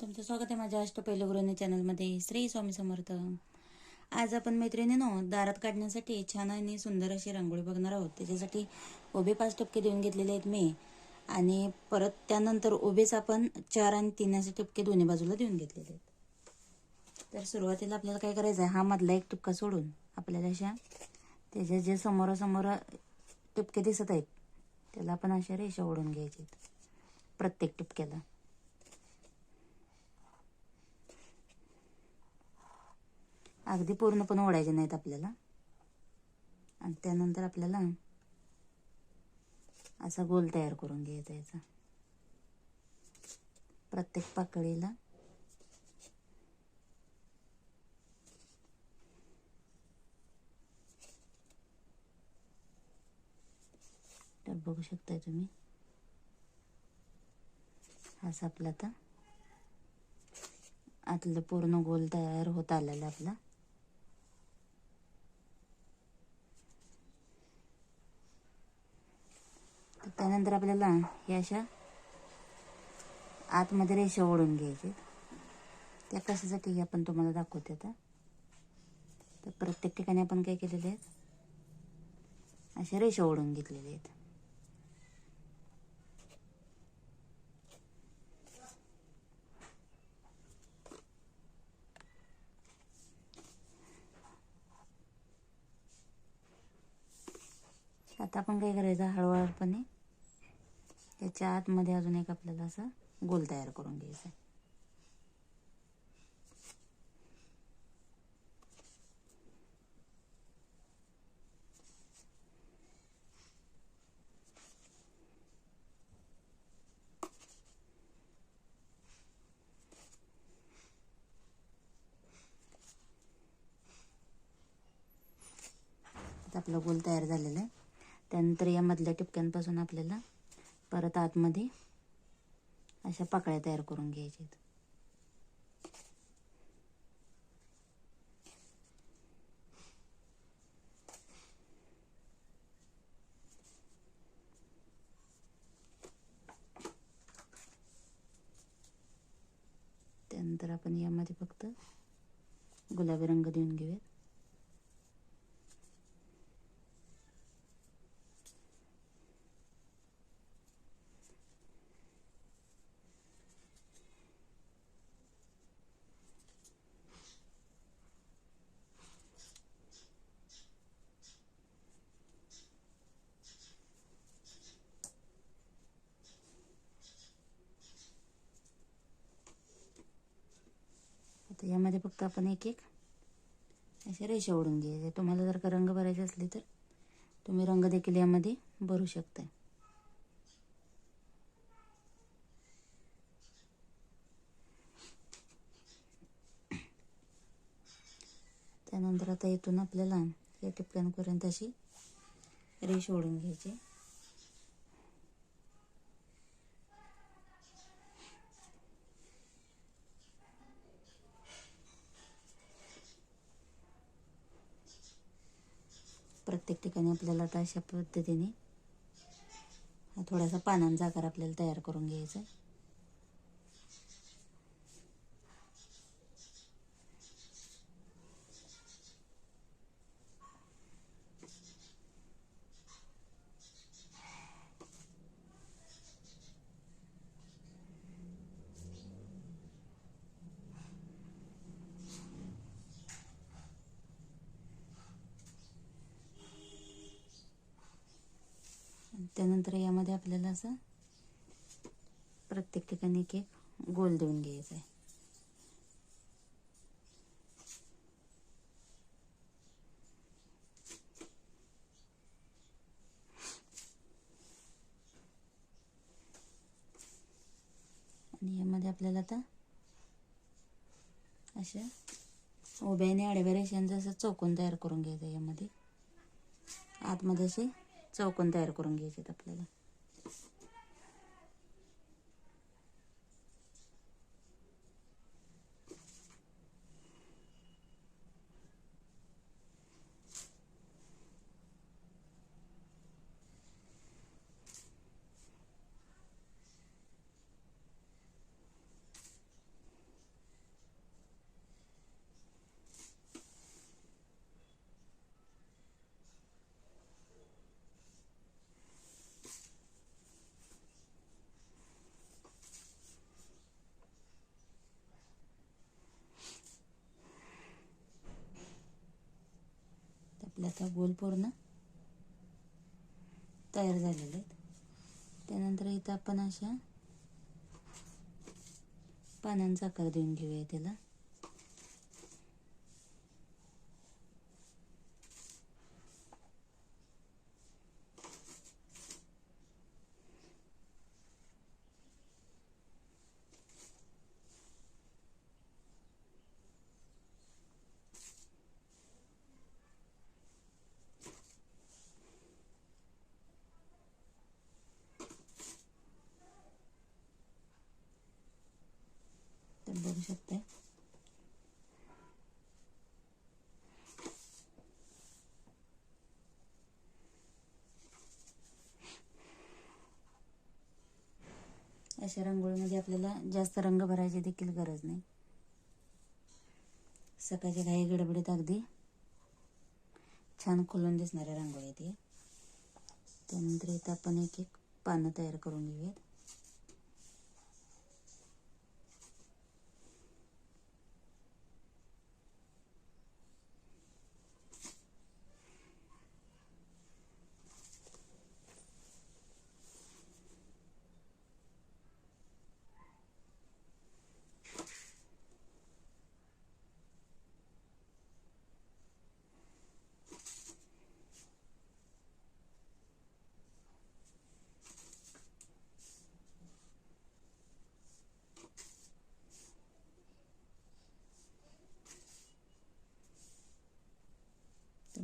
तुमचं स्वागत आहे माझ्या अष्टपैलू चॅनलमध्ये. श्री स्वामी समर्थ. आज आपण मैत्रिणीनो दारात काढण्यासाठी छान आणि सुंदर अशी रांगोळी बघणार आहोत. त्याच्यासाठी उभे पाच टपके देऊन घेतलेले आहेत मी. आणि परत त्यानंतर उभेच आपण चार आणि तीन असे टपके दोन्ही बाजूला देऊन घेतलेले आहेत. तर सुरुवातीला आपल्याला काय करायचं आहे? हा मधला एक टपका सोडून आपल्याला अशा त्याच्या जे समोरासमोर टपके दिसत आहेत त्याला आपण अशा रेषा ओढून घ्यायचे प्रत्येक टपक्याला. अगदी पूर्ण पण ओढायचे नाहीत आपल्याला. आणि त्यानंतर आपल्याला असा गोल तयार करून घ्यायचा याचा. प्रत्येक पाकळीला तर बघू शकताय तुम्ही. हाच आपला आता. आतलं पूर्ण गोल तयार होत आलेला आपला. तर त्यानंतर आपल्याला हे अशा आतमध्ये रेषा ओढून घ्यायचे. त्या कशासाठी हे आपण तुम्हाला दाखवते आता. तर प्रत्येक ठिकाणी आपण काय केलेले आहेत? अशा रेषा ओढून घेतलेल्या आहेत. आता आपण काय करायचं? हळूहळूपणे त्याच्या आतमध्ये अजून एक आपल्याला असं गोल तयार करून घ्यायचा आहे आपला गोल तयार झालेला आहे. त्यानंतर या मधल्या टिपक्यांपासून आपल्याला परत आतमध्ये अशा पाकळ्या तयार करून घ्यायच्या त्यानंतर आपण यामध्ये फक्त गुलाबी रंग देऊन घेऊयात. यामध्ये फक्त आपण एक एक अशा रेषा ओढून घ्यायचे. तुम्हाला जर का रंग भरायचे असले तर तुम्ही रंग देखील यामध्ये भरू शकता त्यानंतर आता इथून आपल्याला या टिपक्यांपर्यंत अशी रेष ओढून घ्यायची. प्रत्येक ठिकाणी आपल्याला आता अशा पद्धतीने हा थोडासा पानांचा आकार आपल्याला तयार करून घ्यायचा आहे. त्यानंतर यामध्ये आपल्याला असं प्रत्येक ठिकाणी एक एक गोल देऊन घ्यायचा आहे. आणि यामध्ये आपल्याला आता अशा उभ्याने आणि आडव्या रेषांचं असं चौकोन तयार करून घ्यायचं यामध्ये. आतमध्ये असे चौकोन तयार करून घ्यायचे आहेत आपल्याला. आता गोल पूर्ण तयार झालेले आहेत. त्यानंतर इथं आपण अशा पानांचा आकार देऊन घेऊया त्याला. शकते. अशा रांगोळीमध्ये आपल्याला जास्त रंग भरायची देखील गरज नाही. सकाळच्या घाई गडबडीत अगदी छान खुलून दिसणाऱ्या रांगोळी ती त्यानंतर इथं आपण एक एक पानं तयार करून घेऊयात.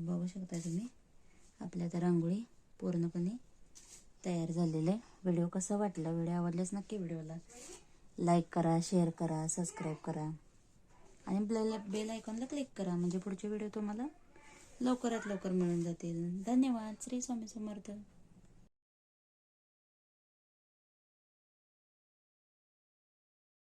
बघू शकता तुम्ही आपल्या आता रांगोळी पूर्णपणे तयार झालेलं आहे व्हिडिओ कसा वाटला? व्हिडिओ आवडल्यास नक्की व्हिडिओला लाईक करा शेअर करा सबस्क्राईब करा. आणि बेल बेल आयकॉनला क्लिक करा. म्हणजे पुढचे व्हिडिओ तुम्हाला लवकरात लवकर मिळून जातील. धन्यवाद. श्री स्वामी समर्थ.